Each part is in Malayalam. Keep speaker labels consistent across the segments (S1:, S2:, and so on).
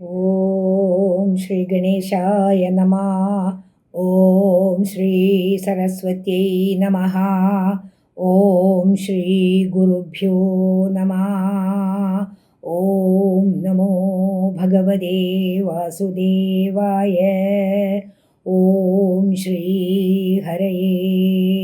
S1: ഓം ശ്രീ ഗണേശായ നമ. ഓം ശ്രീ സരസ്വത്യൈ നമ. ഓം ശ്രീ ഗുരുഭ്യോ നമ. ഓം നമോ ഭഗവതേ വാസുദേവായ. ഓം ശ്രീ ഹരയേ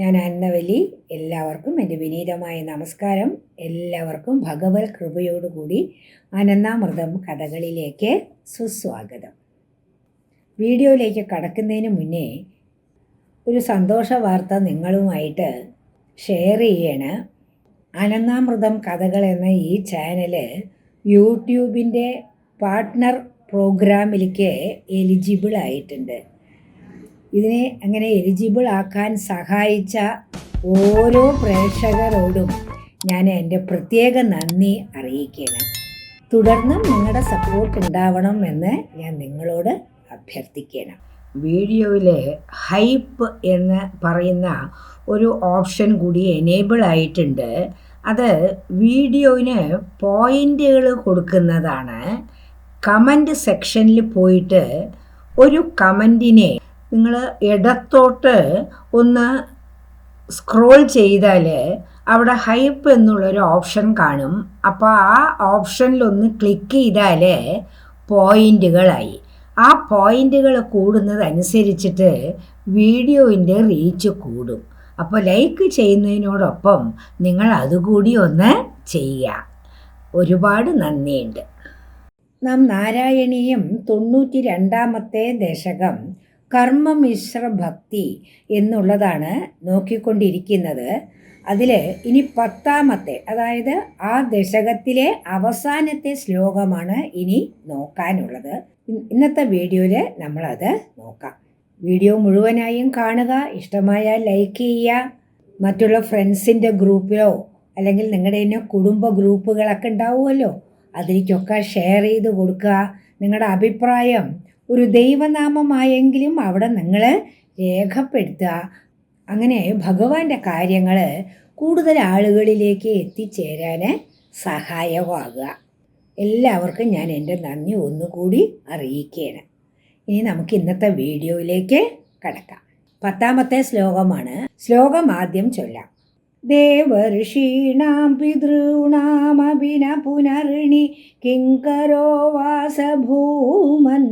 S1: ഞാൻ അന്നവലി എല്ലാവർക്കും എന്റെ വിനീതമായ നമസ്കാരം. എല്ലാവർക്കും ഭഗവത് കൃപയോടുകൂടി അനന്താമൃതം കഥകളിലേക്ക് സുസ്വാഗതം. വീഡിയോയിലേക്ക് കടക്കുന്നതിന് മുന്നേ ഒരു സന്തോഷ വാർത്ത നിങ്ങളുമായിട്ട് ഷെയർ ചെയ്യണ്. അനന്താമൃതം കഥകൾ എന്ന ഈ ചാനൽ യൂട്യൂബിന്റെ പാർട്ട്ണർ പ്രോഗ്രാമിലേക്ക് എലിജിബിൾ ആയിട്ടുണ്ട്. ഇതിനെ അങ്ങനെ എലിജിബിൾ ആക്കാൻ സഹായിച്ച ഓരോ പ്രേക്ഷകരോടും ഞാൻ എന്റെ പ്രത്യേക നന്ദി അറിയിക്കുകയാണ്. തുടർന്നും നിങ്ങളുടെ സപ്പോർട്ട് ഉണ്ടാവണം എന്ന് ഞാൻ നിങ്ങളോട് അഭ്യർത്ഥിക്കണം വീഡിയോയിലെ ഹൈപ്പ് എന്ന് പറയുന്ന ഒരു ഓപ്ഷൻ കൂടി എനേബിൾ ആയിട്ടുണ്ട്. അത് വീഡിയോയിന് പോയിന്റുകൾ കൊടുക്കുന്നതാണ്. കമന്റ് സെക്ഷനിൽ പോയിട്ട് ഒരു കമന്റിനെ നിങ്ങൾ ഇടത്തോട്ട് ഒന്ന് സ്ക്രോൾ ചെയ്താൽ അവിടെ ഹൈപ്പ് എന്നുള്ളൊരു ഓപ്ഷൻ കാണും. അപ്പോൾ ആ ഓപ്ഷനിലൊന്ന് ക്ലിക്ക് ചെയ്താൽ പോയിന്റുകളായി ആ പോയിന്റുകൾ കൂടുന്നതനുസരിച്ചിട്ട് വീഡിയോയിന്റെ റീച്ച് കൂടും. അപ്പോൾ ലൈക്ക് ചെയ്യുന്നതിനോടൊപ്പം നിങ്ങൾ അതുകൂടി ഒന്ന് ചെയ്യുക. ഒരുപാട് നന്ദിയുണ്ട്. നാം നാരായണീയം തൊണ്ണൂറ്റി രണ്ടാമത്തെ ദശകം കർമ്മമിശ്ര ഭക്തി എന്നുള്ളതാണ് നോക്കിക്കൊണ്ടിരിക്കുന്നത്. അതിൽ ഇനി പത്താമത്തെ അതായത് ആ ദശകത്തിലെ അവസാനത്തെ ശ്ലോകമാണ് ഇനി നോക്കാനുള്ളത്. ഇന്നത്തെ വീഡിയോയിൽ നമ്മളത് നോക്കാം. വീഡിയോ മുഴുവനായും കാണുക ഇഷ്ടമായ ലൈക്ക് ചെയ്യുക. മറ്റുള്ള ഫ്രണ്ട്സിന്റെ ഗ്രൂപ്പിലോ അല്ലെങ്കിൽ നിങ്ങളുടെ തന്നെ കുടുംബ ഗ്രൂപ്പുകളൊക്കെ ഉണ്ടാവുമല്ലോ അതിലേക്കൊക്കെ ഷെയർ ചെയ്ത് കൊടുക്കുക. നിങ്ങളുടെ അഭിപ്രായം ഒരു ദൈവനാമമായെങ്കിലും അവിടെ നിങ്ങൾ രേഖപ്പെടുത്തുക. അങ്ങനെ ഭഗവാന്റെ കാര്യങ്ങൾ കൂടുതൽ ആളുകളിലേക്ക് എത്തിച്ചേരാൻ സഹായകമാകുക. എല്ലാവർക്കും ഞാൻ എന്റെ നന്ദി ഒന്നുകൂടി അറിയിക്കുകയാണ് ഇനി നമുക്ക് ഇന്നത്തെ വീഡിയോയിലേക്ക് കടക്കാം. പത്താമത്തെ ശ്ലോകമാണ് ശ്ലോകം ആദ്യം ചൊല്ലാം. देवर्षीणां पितॄणामपि न पुनर्णि किङ्करो वासभूमन्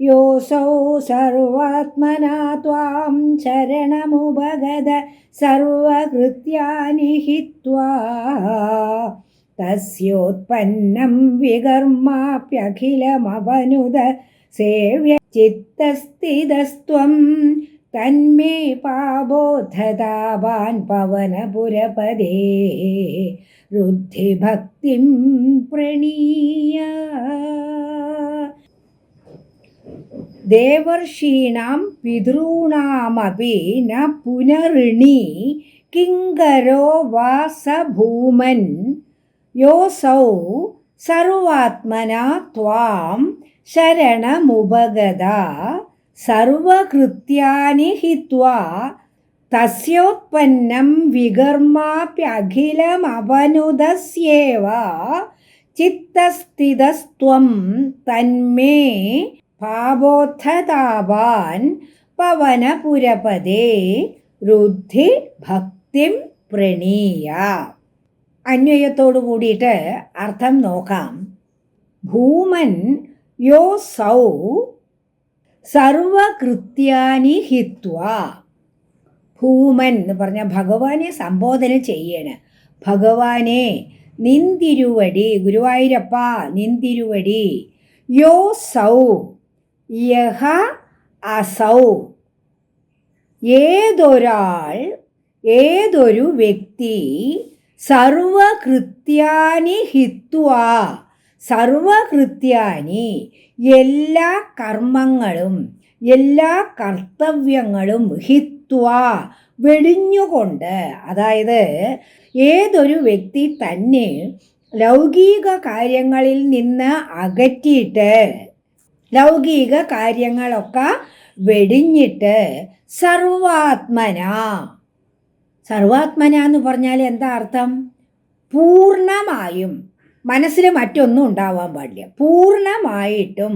S1: योऽसौ सर्वात्मना त्वां शरणमुपगद सर्वकृत्यानि हित्वा तस्योत्पन्नं विकर्माप्यखिलमवनुद सेव्य चित्तस्थितस्त्वं തന്മേ പാബോധതാവാൻ പവനപുരപദേ. രുദ്ധിഭക്തിം പ്രണീയ. ദേവർഷീണാം പിതॄണാമപി ന പുനർണി കിങ്കരോ വാസഭൂമൻ. യോസൗ സർവാത്മന ത്വാം ശരണമുപഗത. സർവകൃത്യാനി ഹിത്വാ തസ്യോത്പന്നം വികർമാപ്യഖിലമവനുദസ്യേവ ചിത്തസ്ഥിതസ്ത്വം തന്മേ പാപോത്ഥതാപാൻ പവനപുരപദേ രുദ്ധി ഭക്തിം പ്രണീയ. അന്വയത്തോടു കൂടിയിട്ട് അർത്ഥം നോക്കാം. ഭൂമൻ യോ സൗ സർവകൃത്യാനി ഹിത്വ. ഭൂമൻ എന്ന് പറഞ്ഞ ഭഗവാനെ സംബോധന ചെയ്യണ്. ഭഗവാനെ നിന്തിരുവടി ഗുരുവായൂരപ്പ നിന്തിരുവടി. യോ സൗ യഹ അസൗ. ഏതൊരാൾ ഏതൊരു വ്യക്തി സർവകൃത്യാനി ഹിത്വ. സർവകൃത്യാനി എല്ലാ കർമ്മങ്ങളും എല്ലാ കർത്തവ്യങ്ങളും ഹിത്വ വെടിഞ്ഞുകൊണ്ട് അതായത് ഏതൊരു വ്യക്തി തന്നെ ലൗകിക കാര്യങ്ങളിൽ നിന്ന് അകറ്റിയിട്ട് ലൗകിക കാര്യങ്ങളൊക്കെ വെടിഞ്ഞിട്ട് സർവാത്മന. സർവാത്മന എന്ന് പറഞ്ഞാൽ എന്താ അർത്ഥം? പൂർണമായും മനസ്സിൽ മറ്റൊന്നും ഉണ്ടാവാൻ പാടില്ല. പൂർണമായിട്ടും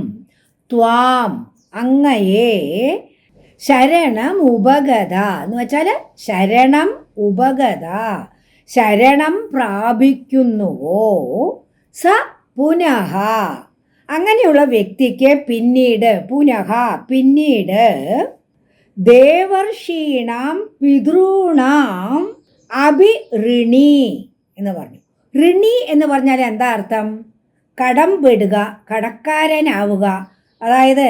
S1: ത്വാം അങ്ങയെ ശരണം ഉപഗത എന്ന് വെച്ചാൽ ശരണം ഉപഗത ശരണം പ്രാപിക്കുന്നുവോ? സ പുനഃ. അങ്ങനെയുള്ള വ്യക്തിക്ക് പിന്നീട് പുനഃ പിന്നീട് ദേവർഷീണാം പിതൃണാം അഭിഋണി എന്ന് പറഞ്ഞു. ഋണി എന്ന് പറഞ്ഞാൽ എന്താ അർത്ഥം? കടം പെടുക കടക്കാരനാവുക. അതായത്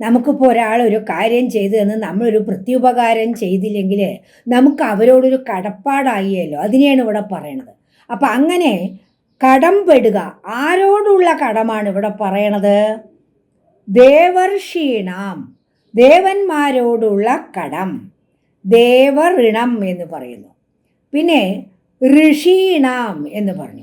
S1: നമുക്കിപ്പോൾ ഒരാൾ ഒരു കാര്യം ചെയ്തു എന്ന് നമ്മളൊരു പ്രത്യുപകാരം ചെയ്തില്ലെങ്കിൽ നമുക്ക് അവരോടൊരു കടപ്പാടായിയല്ലോ അതിനെയാണ് ഇവിടെ പറയണത്. അപ്പം അങ്ങനെ കടം പെടുക ആരോടുള്ള കടമാണ് ഇവിടെ പറയണത്? ദേവർഷീണാം ദേവന്മാരോടുള്ള കടം. ദേവഋണം എന്ന് പറയുന്നു. പിന്നെ ഋഷീണാം എന്ന് പറഞ്ഞു.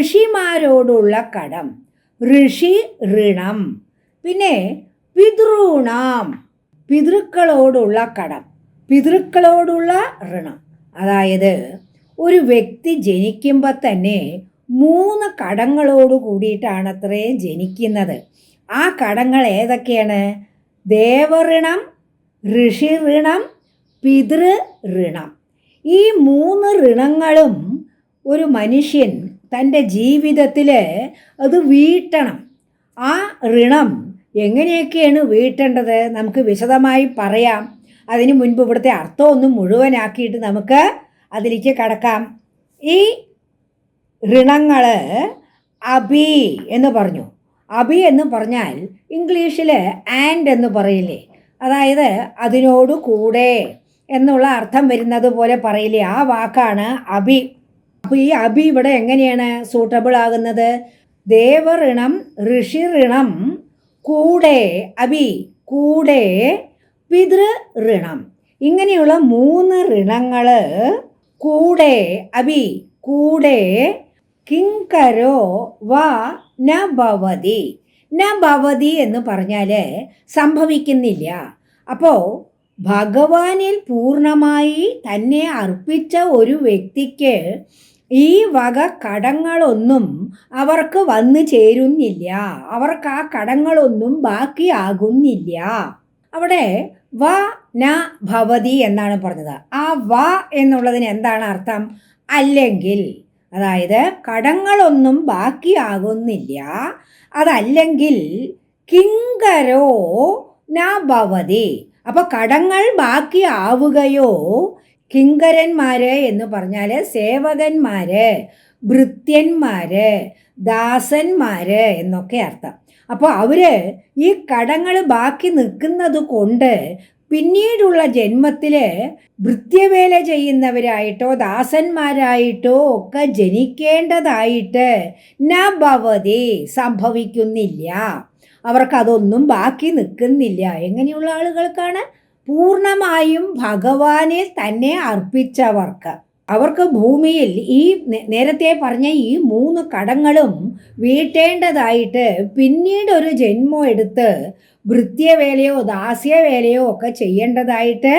S1: ഋഷിമാരോടുള്ള കടം. ഋഷി ഋണം. പിന്നെ പിതൃണാം. പിതൃക്കളോടുള്ള കടം. പിതൃക്കളോടുള്ള ഋണം. അതായത് ഒരു വ്യക്തി ജനിക്കുമ്പോൾ തന്നെ മൂന്ന് കടങ്ങളോട് കൂടിയിട്ടാണ് അത്രേ ജനിക്കുന്നത്. ആ കടങ്ങൾ ഏതൊക്കെയാണ്? ദേവഋണം പിതൃ പിതൃഋണം ഈ മൂന്ന് ഋണങ്ങളും ഒരു മനുഷ്യൻ തന്റെ ജീവിതത്തിൽ അത് വീട്ടണം. ആ ഋണം എങ്ങനെയൊക്കെയാണ് വീട്ടേണ്ടത്? നമുക്ക് വിശദമായി പറയാം. അതിന് മുൻപ് ഇവിടുത്തെ അർത്ഥം ഒന്ന് മുഴുവനാക്കിയിട്ട് നമുക്ക് അതിലേക്ക് കടക്കാം. ഈ ഋണങ്ങൾ അബി എന്ന് പറഞ്ഞു. അബി എന്ന് പറഞ്ഞാൽ ഇംഗ്ലീഷിൽ ആൻഡ് എന്ന് പറയില്ലേ? അതായത് അതിനോട് കൂടെ. എന്നുള്ള അർത്ഥം വരുന്നത് പോലെ പറയില്ലേ? ആ വാക്കാണ് അഭി. അപ്പോൾ ഈ അഭി ഇവിടെ എങ്ങനെയാണ് സൂട്ടബിൾ ആകുന്നത്? ദേവഋണം ഋഷിഋണം കൂടെ അഭി കൂടെ പിതൃഋണം ഇങ്ങനെയുള്ള മൂന്ന് ഋണങ്ങൾ കൂടെ അഭി കൂടെ കിങ്കരോ വ ന ഭവതി ന ഭവതി എന്ന് പറഞ്ഞാൽ സംഭവിക്കുന്നില്ല. അപ്പോൾ ഭഗവാനിൽ പൂർണമായി തന്നെ അർപ്പിച്ച ഒരു വ്യക്തിക്ക് ഈ വക കടങ്ങളൊന്നും അവർക്ക് വന്നു ചേരുന്നില്ല. അവർക്ക് ആ കടങ്ങളൊന്നും ബാക്കിയാകുന്നില്ല. അവിടെ വ ന ഭവതി എന്നാണ് പറഞ്ഞത്. ആ വ എന്നുള്ളതിന് എന്താണ് അർത്ഥം? അല്ലെങ്കിൽ അതായത് കടങ്ങളൊന്നും ബാക്കിയാകുന്നില്ല. അതല്ലെങ്കിൽ കിങ്കരോ ന ഭവതി അപ്പൊ കടങ്ങൾ ബാക്കിയാവുകയോ കിങ്കരന്മാര് എന്ന് പറഞ്ഞാൽ സേവകന്മാര് ഭൃത്യന്മാര് ദാസന്മാര് എന്നൊക്കെ അർത്ഥം. അപ്പോൾ അവർ ഈ കടങ്ങൾ ബാക്കി നിൽക്കുന്നത് കൊണ്ട് പിന്നീടുള്ള ജന്മത്തിൽ ഭൃത്യവേല ചെയ്യുന്നവരായിട്ടോ ദാസന്മാരായിട്ടോ ഒക്കെ ജനിക്കേണ്ടതായിട്ട് ന ഭവതി സംഭവിക്കുന്നില്ല. അവർക്കതൊന്നും ബാക്കി നിൽക്കുന്നില്ല. എങ്ങനെയുള്ള ആളുകൾക്കാണ്? പൂർണമായും ഭഗവാനെ തന്നെ അർപ്പിച്ചവർക്ക്. അവർക്ക് ഭൂമിയിൽ ഈ നേരത്തെ പറഞ്ഞ ഈ മൂന്ന് കടങ്ങളും വീട്ടേണ്ടതായിട്ട് പിന്നീട് ഒരു ജന്മം എടുത്ത് വൃത്യവേലയോ ദാസ്യവേലയോ ഒക്കെ ചെയ്യേണ്ടതായിട്ട്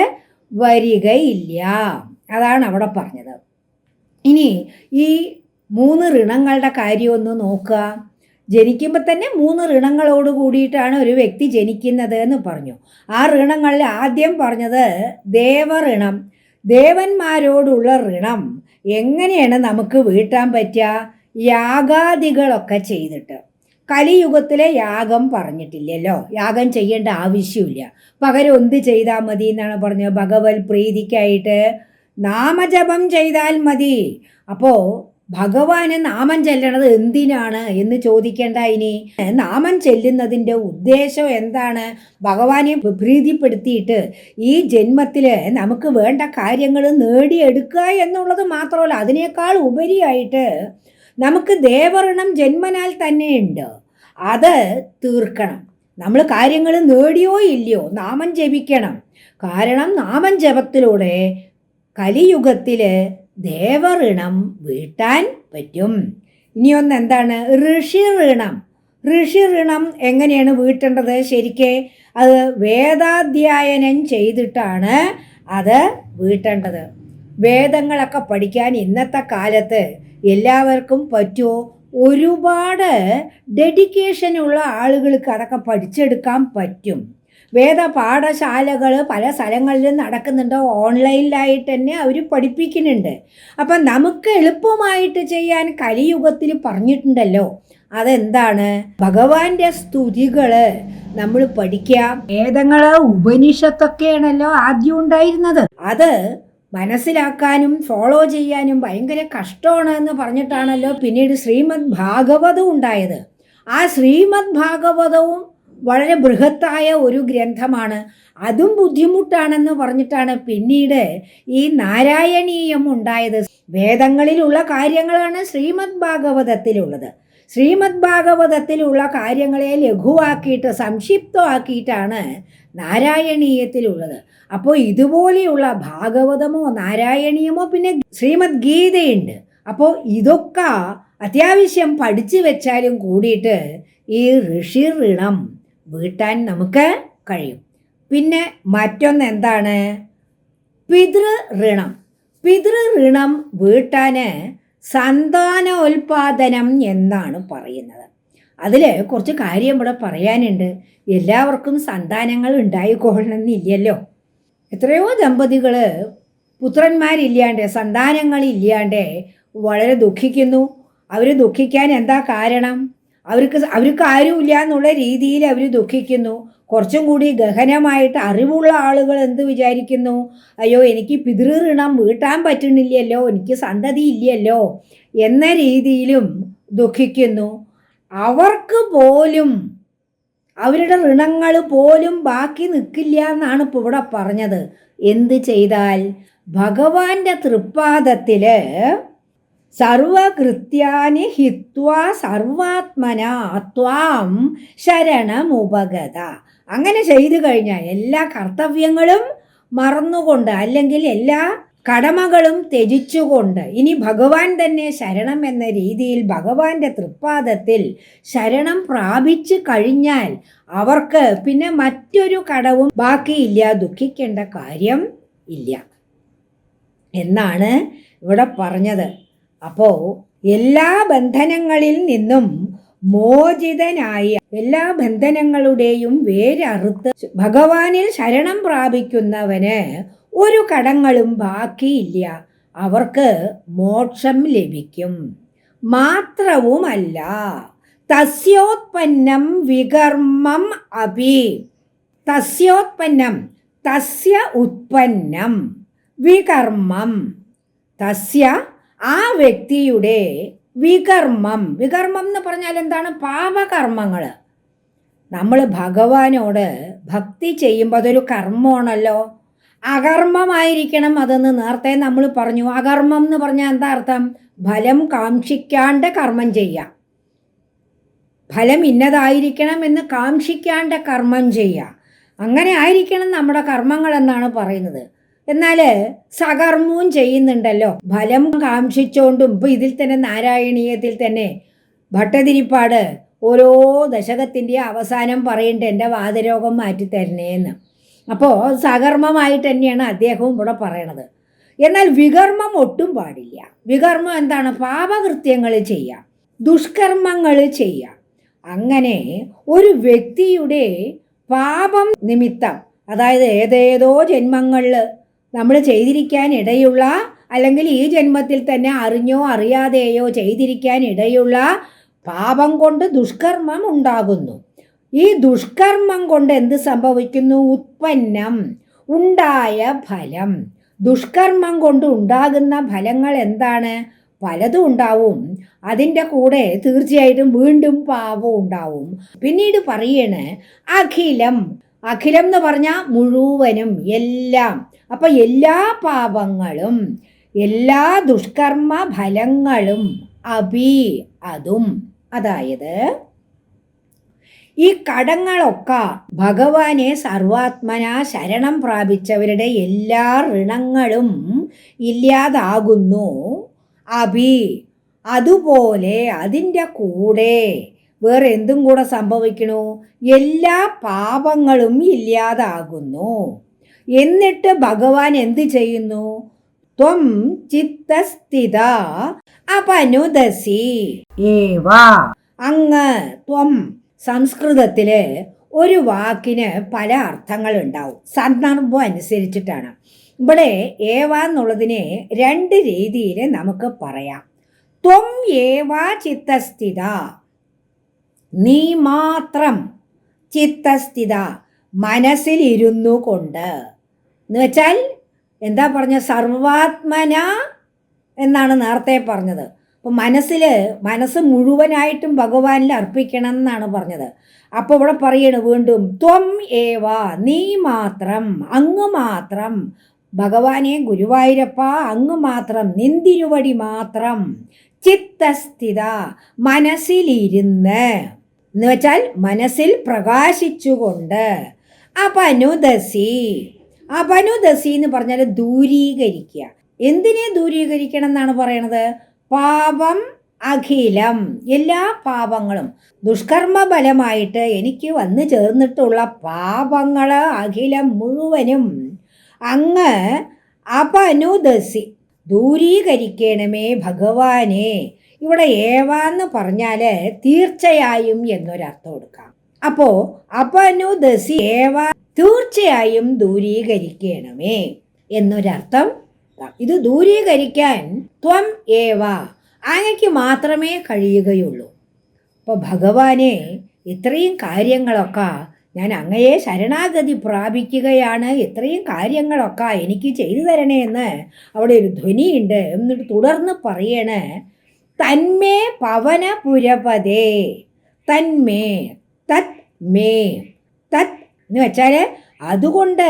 S1: വരികയില്ല. അതാണ് അവിടെ പറഞ്ഞത്. ഇനി ഈ മൂന്ന് ഋണങ്ങളുടെ കാര്യമൊന്ന് നോക്കുക. ജനിക്കുമ്പോൾ തന്നെ മൂന്ന് ഋണങ്ങളോട് കൂടിയിട്ടാണ് ഒരു വ്യക്തി ജനിക്കുന്നത് എന്ന് പറഞ്ഞു. ആ ഋണങ്ങളിൽ ആദ്യം പറഞ്ഞത് ദേവഋണം ദേവന്മാരോടുള്ള ഋണം. എങ്ങനെയാണ് നമുക്ക് വീട്ടാൻ പറ്റുക യാഗാദികളൊക്കെ ചെയ്തിട്ട്. കലിയുഗത്തിലെ യാഗം പറഞ്ഞിട്ടില്ലല്ലോ. യാഗം ചെയ്യേണ്ട ആവശ്യമില്ല. പകരം എന്ത് ചെയ്താൽ മതി എന്നാണ് പറഞ്ഞത്. ഭഗവത് പ്രീതിക്കായിട്ട് നാമജപം ചെയ്താൽ മതി. അപ്പോൾ ഭഗവാന് നാമം ചെല്ലണത് എന്തിനാണ് എന്ന് ചോദിക്കേണ്ട ഇനി. നാമം ചെല്ലുന്നതിന്റെ ഉദ്ദേശം എന്താണ്? ഭഗവാനെ പ്രീതിപ്പെടുത്തിയിട്ട് ഈ ജന്മത്തിൽ നമുക്ക് വേണ്ട കാര്യങ്ങൾ നേടിയെടുക്കുക എന്നുള്ളത് മാത്രമല്ല അതിനേക്കാൾ ഉപരിയായിട്ട് നമുക്ക് ദേവഋണം ജന്മനാൽ തന്നെ ഉണ്ട്. അത് തീർക്കണം. നമ്മൾ കാര്യങ്ങൾ നേടിയോ ഇല്ലയോ നാമം ജപിക്കണം. കാരണം നാമം ജപത്തിലൂടെ കലിയുഗത്തിൽ ദേവഋണം വീട്ടാൻ പറ്റും. ഇനിയൊന്ന് എന്താണ് ഋഷി ഋണം ഋഷി ഋണം എങ്ങനെയാണ് വീട്ടേണ്ടത്? ശരിക്ക് അത് വേദാധ്യായനം ചെയ്തിട്ടാണ് അത് വീട്ടേണ്ടത്. വേദങ്ങളൊക്കെ പഠിക്കാൻ ഇന്നത്തെ കാലത്ത് എല്ലാവർക്കും പറ്റുമോ? ഒരുപാട് ഡെഡിക്കേഷനുള്ള ആളുകൾക്ക് അതൊക്കെ പഠിച്ചെടുക്കാൻ പറ്റും. വേദ പാഠശാലകൾ പല സ്ഥലങ്ങളിലും നടക്കുന്നുണ്ട്. ഓൺലൈനിലായിട്ട് തന്നെ അവർ പഠിപ്പിക്കുന്നുണ്ട്. അപ്പം നമുക്ക് എളുപ്പമായിട്ട് ചെയ്യാൻ കലിയുഗത്തിൽ പറഞ്ഞിട്ടുണ്ടല്ലോ. അതെന്താണ്? ഭഗവാന്റെ സ്തുതികൾ നമ്മൾ പഠിക്കാം വേദങ്ങൾ ഉപനിഷത്തൊക്കെയാണല്ലോ ആദ്യം ഉണ്ടായിരുന്നത്. അത് മനസ്സിലാക്കാനും ഫോളോ ചെയ്യാനും ഭയങ്കര കഷ്ടമാണ് എന്ന് പറഞ്ഞിട്ടാണല്ലോ പിന്നീട് ശ്രീമദ് ഭാഗവതം ഉണ്ടായത്. ആ ശ്രീമദ് ഭാഗവതവും വളരെ ബൃഹത്തായ ഒരു ഗ്രന്ഥമാണ്. അതും ബുദ്ധിമുട്ടാണെന്ന് പറഞ്ഞിട്ടാണ് പിന്നീട് ഈ നാരായണീയം ഉണ്ടായത്. വേദങ്ങളിലുള്ള കാര്യങ്ങളാണ് ശ്രീമദ് ഭാഗവതത്തിലുള്ളത്. ശ്രീമദ് ഭാഗവതത്തിലുള്ള കാര്യങ്ങളെ ലഘുവാക്കിയിട്ട് സംക്ഷിപ്തമാക്കിയിട്ടാണ് നാരായണീയത്തിലുള്ളത്. അപ്പോൾ ഇതുപോലെയുള്ള ഭാഗവതമോ നാരായണീയമോ പിന്നെ ശ്രീമദ് ഗീതയുണ്ട്. അപ്പോൾ ഇതൊക്കെ അത്യാവശ്യം പഠിച്ചു വെച്ചാലും കൂടിയിട്ട് ഈ ഋഷി ഋണം വീട്ടാൻ നമുക്ക് കഴിയും. പിന്നെ മറ്റൊന്ന് എന്താണ്? പിതൃ ഋണം പിതൃ ഋണം വീട്ടാന് സന്താനോൽപാദനം എന്നാണ് പറയുന്നത്. അതിൽ കുറച്ച് കാര്യം ഇവിടെ പറയാനുണ്ട്. എല്ലാവർക്കും സന്താനങ്ങൾ ഉണ്ടായിക്കൊള്ളണമെന്നില്ലല്ലോ. എത്രയോ ദമ്പതികൾ പുത്രന്മാരില്ലാണ്ട് സന്താനങ്ങളില്ലാണ്ട് വളരെ ദുഃഖിക്കുന്നു. അവർ ദുഃഖിക്കാൻ എന്താ കാരണം? അവർക്ക് അവർക്ക് ആരുമില്ല എന്നുള്ള രീതിയിൽ അവർ ദുഃഖിക്കുന്നു. കുറച്ചും കൂടി ഗഹനമായിട്ട് അറിവുള്ള ആളുകൾ എന്ത് വിചാരിക്കുന്നു? അയ്യോ എനിക്ക് പിതൃഋണം വീട്ടാൻ പറ്റുന്നില്ലല്ലോ എനിക്ക് സന്തതി ഇല്ലല്ലോ എന്ന രീതിയിലും ദുഃഖിക്കുന്നു. അവർക്ക് പോലും അവരുടെ ഋണങ്ങൾ പോലും ബാക്കി നിൽക്കില്ല എന്നാണ് ഇപ്പോൾ ഇവിടെ പറഞ്ഞത്. എന്ത് ചെയ്താൽ? ഭഗവാന്റെ തൃപ്പാദത്തിൽ സർവകൃത്യാനി ഹിത്വാ സർവാത്മന ത്വാം ശരണമുപഗത. അങ്ങനെ ചെയ്തു കഴിഞ്ഞാൽ എല്ലാ കർത്തവ്യങ്ങളും മറന്നുകൊണ്ട് അല്ലെങ്കിൽ എല്ലാ കടമകളും ത്യജിച്ചുകൊണ്ട് ഇനി ഭഗവാൻ തന്നെ ശരണം എന്ന രീതിയിൽ ഭഗവാന്റെ തൃപ്പാദത്തിൽ ശരണം പ്രാപിച്ചു കഴിഞ്ഞാൽ അവർക്ക് പിന്നെ മറ്റൊരു കടവും ബാക്കിയില്ല ദുഃഖിക്കേണ്ട കാര്യം ഇല്ല. എന്നാണ് ഇവിടെ പറഞ്ഞത്. അപ്പോൾ എല്ലാ ബന്ധനങ്ങളിൽ നിന്നും മോചിതനായ എല്ലാ ബന്ധനങ്ങളുടെയും വേരറുത്ത് ഭഗവാനിൽ ശരണം പ്രാപിക്കുന്നവന് ഒരു കടങ്ങളും ബാക്കിയില്ല. അവർക്ക് മോക്ഷം ലഭിക്കും. മാത്രവുമല്ല തസ്യോത്പന്നം വികർമ്മം അപി. തസ്യോത്പന്നം തസ്യ ഉത്പന്നം വികർമ്മം. തസ്യ ആ വ്യക്തിയുടെ വികർമ്മം. വികർമ്മം എന്ന് പറഞ്ഞാൽ എന്താണ്? പാപകർമ്മങ്ങൾ. നമ്മൾ ഭഗവാനോട് ഭക്തി ചെയ്യുമ്പോൾ അതൊരു കർമ്മമാണല്ലോ. അകർമ്മമായിരിക്കണം അതെന്ന് നേരത്തെ നമ്മൾ പറഞ്ഞു. അകർമ്മം എന്ന് പറഞ്ഞാൽ എന്താ അർത്ഥം? ഫലം കാക്ഷിക്കാണ്ട് കർമ്മം ചെയ്യാം ഫലം ഇന്നതായിരിക്കണം എന്ന് കാക്ഷിക്കാണ്ട് കർമ്മം ചെയ്യുക. അങ്ങനെ ആയിരിക്കണം നമ്മുടെ കർമ്മങ്ങൾ എന്നാണ് പറയുന്നത്. എന്നാൽ സകർമ്മവും ചെയ്യുന്നുണ്ടല്ലോ. ഫലം കാക്ഷിച്ചുകൊണ്ടും ഇപ്പം ഇതിൽ തന്നെ നാരായണീയത്തിൽ തന്നെ ഭട്ടതിരിപ്പാട് ഓരോ ദശകത്തിന്റെ അവസാനം പറയുന്നുണ്ട് എന്റെ വാതരോഗം മാറ്റിത്തരണേന്ന്. അപ്പോൾ സകർമ്മമായിട്ട് തന്നെയാണ് അദ്ദേഹവും ഇവിടെ പറയണത്. എന്നാൽ വികർമ്മം ഒട്ടും പാടില്ല. വികർമ്മം എന്താണ്? പാപകൃത്യങ്ങൾ ചെയ്യുക ദുഷ്കർമ്മങ്ങൾ ചെയ്യുക അങ്ങനെ ഒരു വ്യക്തിയുടെ പാപം നിമിത്തം അതായത് ഏതേതോ ജന്മങ്ങളിൽ നമ്മൾ ചെയ്തിരിക്കാൻ ഇടയുള്ള അല്ലെങ്കിൽ ഈ ജന്മത്തിൽ തന്നെ അറിഞ്ഞോ അറിയാതെയോ ചെയ്തിരിക്കാൻ ഇടയുള്ള പാപം കൊണ്ട് ദുഷ്കർമ്മം ഉണ്ടാകുന്നു. ഈ ദുഷ്കർമ്മം കൊണ്ട് എന്ത് സംഭവിക്കുന്നു? ഉത്പന്നം ഉണ്ടായ ഫലം. ദുഷ്കർമ്മം കൊണ്ട് ഉണ്ടാകുന്ന ഫലങ്ങൾ എന്താണ്? പലതും ഉണ്ടാവും. അതിന്റെ കൂടെ തീർച്ചയായിട്ടും വീണ്ടും പാപം ഉണ്ടാവും. പിന്നീട് പറയണേ അഖിലം. അഖിലം എന്ന് പറഞ്ഞാൽ മുഴുവനും എല്ലാം. അപ്പം എല്ലാ പാപങ്ങളും എല്ലാ ദുഷ്കർമ്മ ഫലങ്ങളും അഭി അതും. അതായത് ഈ കടങ്ങളൊക്കെ ഭഗവാനെ സർവാത്മന ശരണം പ്രാപിച്ചവരുടെ എല്ലാ ഋണങ്ങളും ഇല്ലാതാകുന്നു. അഭി അതുപോലെ അതിന്റെ കൂടെ വേറെ എന്തും കൂടെ സംഭവിക്കണു? എല്ലാ പാപങ്ങളും ഇല്ലാതാകുന്നു. എന്നിട്ട് ഭഗവാൻ എന്ത് ചെയ്യുന്നു? ത്വം ചിത്തസ്ഥിത അപനുദസി. അങ്ങ് ത്വം സംസ്കൃതത്തിൽ ഒരു വാക്കിന് പല അർത്ഥങ്ങൾ ഉണ്ടാവും സന്ദർഭം അനുസരിച്ചിട്ടാണ്. ഇവിടെ ഏവ എന്നുള്ളതിനെ രണ്ട് രീതിയിൽ നമുക്ക് പറയാം. ത്വം ഏവ ചിത്തസ്ഥിത. നീ മാത്രം ചിത്തസ്ഥിത മനസ്സിലിരുന്നു കൊണ്ട് എന്ന് വെച്ചാൽ എന്താ പറഞ്ഞ സർവാത്മന എന്നാണ് നേരത്തെ പറഞ്ഞത്. അപ്പോൾ മനസ്സിൽ മനസ്സ് മുഴുവനായിട്ടും ഭഗവാനിൽ അർപ്പിക്കണം എന്നാണ് പറഞ്ഞത്. അപ്പോൾ ഇവിടെ പറയണു വീണ്ടും ത്വം ഏവ നീ മാത്രം അങ്ങ് മാത്രം. ഭഗവാനെ ഗുരുവായൂരപ്പ അങ്ങ് മാത്രം നിന്തിരുവടി മാത്രം. ചിത്തസ്ഥിത മനസ്സിലിരുന്ന്. എന്ന് വെച്ചാൽ മനസ്സിൽ പ്രകാശിച്ചുകൊണ്ട്. അപനുദസി. അപനുദസി എന്ന് പറഞ്ഞാൽ ദൂരീകരിക്കുക. എന്തിനെ ദൂരീകരിക്കണം എന്നാണ് പറയണത്? പാപം അഖിലം. എല്ലാ പാപങ്ങളും. ദുഷ്കർമ്മ ഫലമായിട്ട് എനിക്ക് വന്നു ചേർന്നിട്ടുള്ള പാപങ്ങൾ അഖിലം മുഴുവനും. അങ്ങ് അപനുദസി. ദൂരീകരിക്കണമേ ഭഗവാനെ. ഇവിടെ ഏവാന്ന് പറഞ്ഞാൽ തീർച്ചയായും എന്നൊരർത്ഥം കൊടുക്കാം. അപനു ദസി ഏവ തീർച്ചയായും ദൂരീകരിക്കണമേ എന്നൊരർത്ഥം ഇത് ദൂരീകരിക്കാൻ ത്വം ഏവ അങ്ങയ്ക്ക് മാത്രമേ കഴിയുകയുള്ളൂ. അപ്പോൾ ഭഗവാനെ ഇത്രയും കാര്യങ്ങളൊക്കെ ഞാൻ അങ്ങയെ ശരണാഗതി പ്രാപിക്കുകയാണ്. ഇത്രയും കാര്യങ്ങളൊക്കെ എനിക്ക് ചെയ്തു തരണേ എന്ന് അവിടെ ഒരു ധ്വനിയുണ്ട്. എന്നിട്ട് തുടർന്ന് പറയണേ തന്മേ പവന പുരപതേ തന്മേ തത് മേ തത് എന്ന് വെച്ചാൽ അതുകൊണ്ട്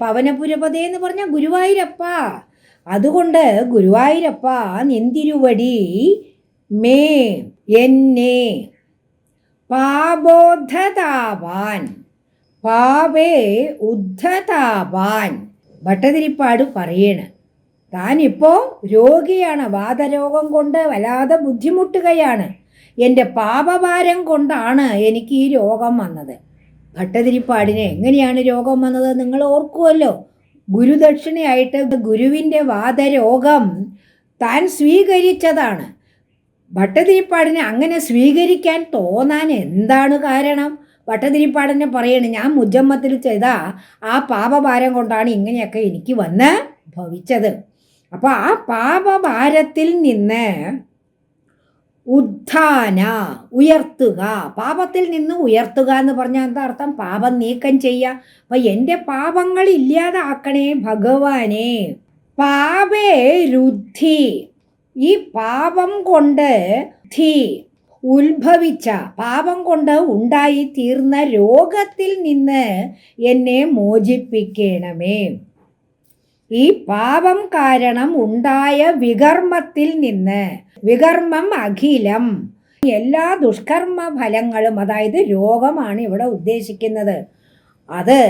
S1: പവനപുരപതേ എന്ന് പറഞ്ഞാൽ ഗുരുവായൂരപ്പ. അതുകൊണ്ട് ഗുരുവായൂരപ്പ നിന്തിരുവടി മേ എന്നെ പാബോദ്ധതാവാൻ. പാപേ ഉദ്ധതാവാൻ. ഭട്ടതിരിപ്പാട് പറയണ്. താനിപ്പോൾ രോഗിയാണ്. വാദരോഗം കൊണ്ട് വല്ലാതെ ബുദ്ധിമുട്ടുകയാണ്. എന്റെ പാപഭാരം കൊണ്ടാണ് എനിക്ക് ഈ രോഗം വന്നത്. ഭട്ടതിരിപ്പാടിന് എങ്ങനെയാണ് രോഗം വന്നത് നിങ്ങൾ ഓർക്കുമല്ലോ ഗുരുദക്ഷിണയായിട്ട് ഗുരുവിന്റെ വാദരോഗം താൻ സ്വീകരിച്ചതാണ്. ഭട്ടതിരിപ്പാടിനെ അങ്ങനെ സ്വീകരിക്കാൻ തോന്നാൻ എന്താണ് കാരണം? ഭട്ടതിരിപ്പാടിനെ പറയണ് ഞാൻ മുജമ്മത്തിൽ ചെയ്ത ആ പാപഭാരം കൊണ്ടാണ് ഇങ്ങനെയൊക്കെ എനിക്ക് വന്ന് ഭവിച്ചത്. അപ്പോൾ ആ പാപഭാരത്തിൽ നിന്ന് ഉദ്ധാന ഉയർത്തുക. പാപത്തിൽ നിന്ന് ഉയർത്തുക എന്ന് പറഞ്ഞാൽ എന്താ അർത്ഥം? പാപം നീക്കം ചെയ്യുക. അപ്പൊ എന്റെ പാപങ്ങൾ ഇല്ലാതാക്കണേ ഭഗവാനെ. പാപേ രുദ്ധി. ഈ പാപം കൊണ്ട് ധീ ഉത്ഭവിച്ച പാപം കൊണ്ട് ഉണ്ടായി തീർന്ന രോഗത്തിൽ നിന്ന് എന്നെ മോചിപ്പിക്കണമേ. ഈ പാപം കാരണം ഉണ്ടായ വികർമ്മത്തിൽ നിന്ന് വികർമ്മം അഖിലം എല്ലാ ദുഷ്കർമ്മ ഫലങ്ങളും അതായത് രോഗമാണ് ഇവിടെ ഉദ്ദേശിക്കുന്നത്. അത്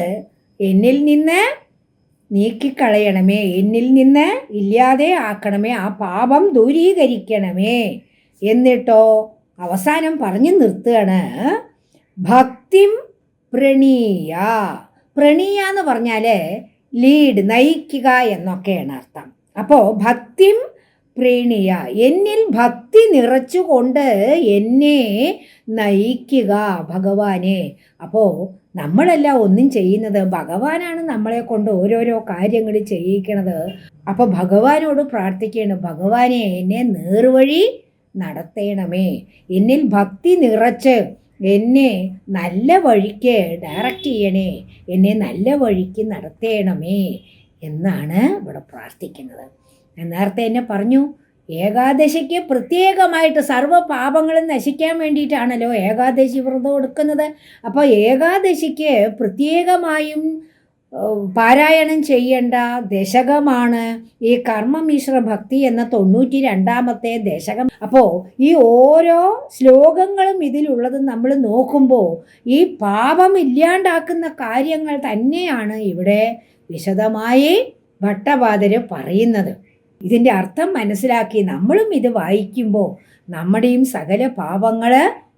S1: എന്നിൽ നിന്ന് നീക്കിക്കളയണമേ. എന്നിൽ നിന്ന് ഇല്ലാതെ ആക്കണമേ. ആ പാപം ദൂരീകരിക്കണമേ. എന്നിട്ടോ അവസാനം പറഞ്ഞു നിർത്തുകയാണ്. ഭക്തിം പ്രണീയ. പ്രണീയ എന്ന് പറഞ്ഞാൽ ലീഡ് നയിക്കുക എന്നൊക്കെയാണ് അർത്ഥം. അപ്പോൾ ഭക്തിം പ്രീണിയ. എന്നിൽ ഭക്തി നിറച്ചുകൊണ്ട് എന്നെ നയിക്കുക ഭഗവാനെ. അപ്പോൾ നമ്മളല്ല ഒന്നും ചെയ്യുന്നത്. ഭഗവാനാണ് നമ്മളെ കൊണ്ട് ഓരോരോ കാര്യങ്ങൾ ചെയ്യിക്കണത്. അപ്പോൾ ഭഗവാനോട് പ്രാർത്ഥിക്കണം ഭഗവാനെ എന്നെ നേർവഴി നടത്തണമേ. എന്നിൽ ഭക്തി നിറച്ച് എന്നെ നല്ല വഴിക്ക് ഡയറക്റ്റ് ചെയ്യണേ. എന്നെ നല്ല വഴിക്ക് നടത്തണമേ എന്നാണ് ഇവിടെ പ്രാർത്ഥിക്കുന്നത്. നേരത്തെ എന്നെ പറഞ്ഞു ഏകാദശിക്ക് പ്രത്യേകമായിട്ട് സർവ പാപങ്ങളും നശിക്കാൻ വേണ്ടിയിട്ടാണല്ലോ ഏകാദശി വ്രതം എടുക്കുന്നത്. അപ്പോൾ ഏകാദശിക്ക് പ്രത്യേകമായും പാരായണം ചെയ്യേണ്ട ദശകമാണ് ഈ കർമ്മമിശ്ര ഭക്തി എന്ന തൊണ്ണൂറ്റി രണ്ടാമത്തെ ദശകം. അപ്പോൾ ഈ ഓരോ ശ്ലോകങ്ങളും ഇതിലുള്ളത് നമ്മൾ നോക്കുമ്പോൾ ഈ പാപം ഇല്ലാണ്ടാക്കുന്ന കാര്യങ്ങൾ തന്നെയാണ് ഇവിടെ വിശദമായി ഭട്ടപാതര് പറയുന്നത്. ഇതിന്റെ അർത്ഥം മനസ്സിലാക്കി നമ്മളും ഇത് വായിക്കുമ്പോൾ നമ്മുടെയും സകല പാപങ്ങൾ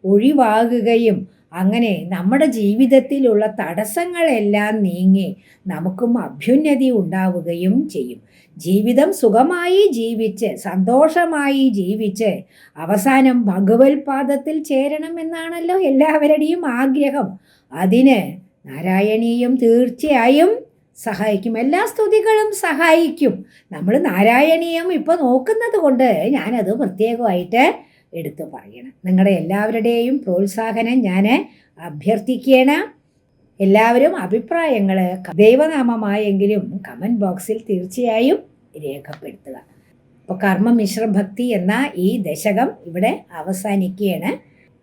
S1: ഒഴിവാകുകയും അങ്ങനെ നമ്മുടെ ജീവിതത്തിലുള്ള തടസ്സങ്ങളെല്ലാം നീങ്ങി നമുക്കും അഭ്യുന്നതി ഉണ്ടാവുകയും ചെയ്യും. ജീവിതം സുഖമായി ജീവിച്ച് സന്തോഷമായി ജീവിച്ച് അവസാനം ഭഗവത്പാദത്തിൽ ചേരണം ചേരണമെന്നാണല്ലോ എല്ലാവരുടെയും ആഗ്രഹം. അതിന് നാരായണീയം തീർച്ചയായും സഹായിക്കും. എല്ലാ സ്തുതികളും സഹായിക്കും. നമ്മൾ നാരായണീയം ഇപ്പോൾ നോക്കുന്നത് കൊണ്ട് ഞാനത് പ്രത്യേകമായിട്ട് എടുത്തു പറയണം. നിങ്ങളുടെ എല്ലാവരുടെയും പ്രോത്സാഹനം ഞാൻ അഭ്യർത്ഥിക്കണം എല്ലാവരും അഭിപ്രായങ്ങൾ ദൈവനാമമായെങ്കിലും കമന്റ് ബോക്സിൽ തീർച്ചയായും രേഖപ്പെടുത്തുക. അപ്പോൾ കർമ്മമിശ്ര ഭക്തി എന്ന ഈ ദശകം ഇവിടെ അവസാനിക്കുകയാണ്.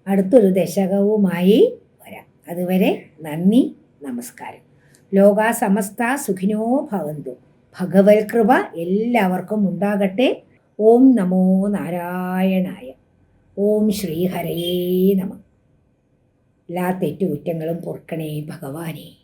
S1: അടുത്തൊരു ദശകവുമായി വരാം. അതുവരെ നന്ദി നമസ്കാരം. ലോകാ സമസ്ത സുഖിനോ ഭവന്തു. ഭഗവത് കൃപ എല്ലാവർക്കും ഉണ്ടാകട്ടെ. ഓം നമോ നാരായണായ. ഓം ശ്രീഹരേ നമ. എല്ലാ തെറ്റുകുറ്റങ്ങളും പൊറുക്കണേ ഭഗവാനേ.